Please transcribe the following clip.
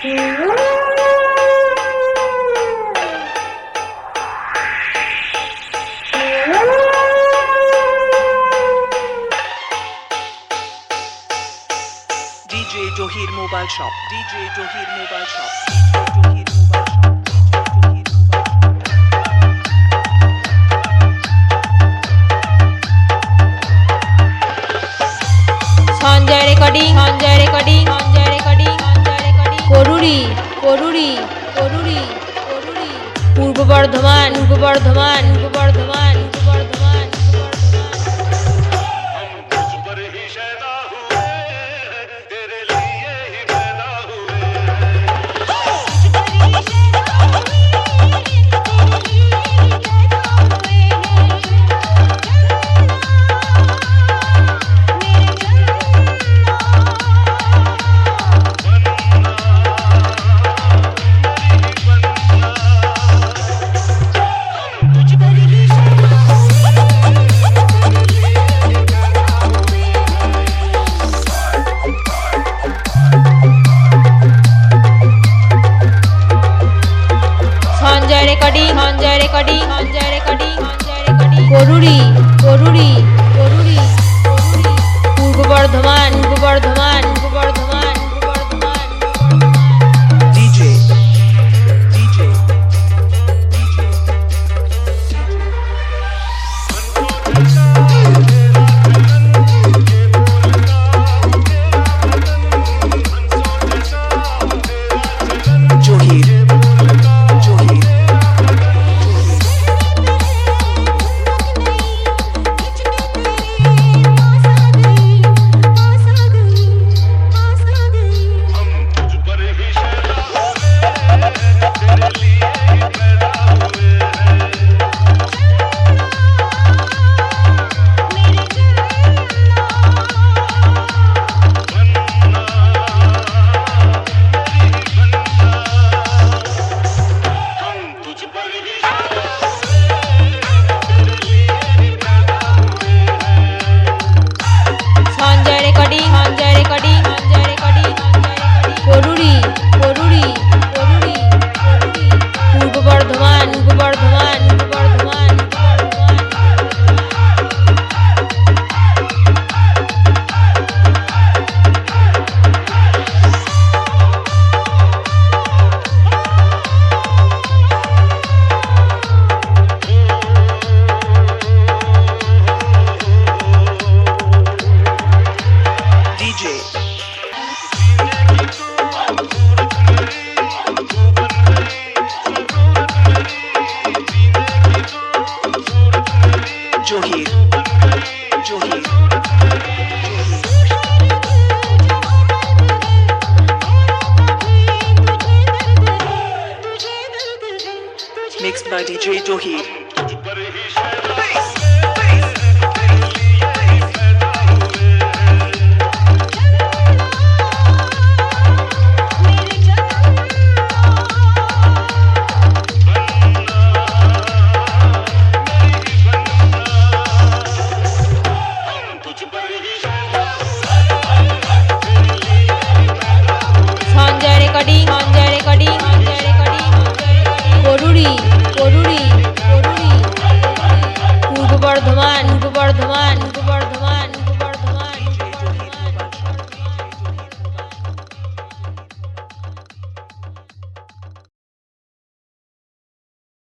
DJ Johir Mobile Shop. DJ Johir Mobile Shop. ગોબર્ધમાન ગોબર્ધમાન ગોબર્ધમાન রেকর্ডিং। গরুড়ি। mixed by DJ Dohir.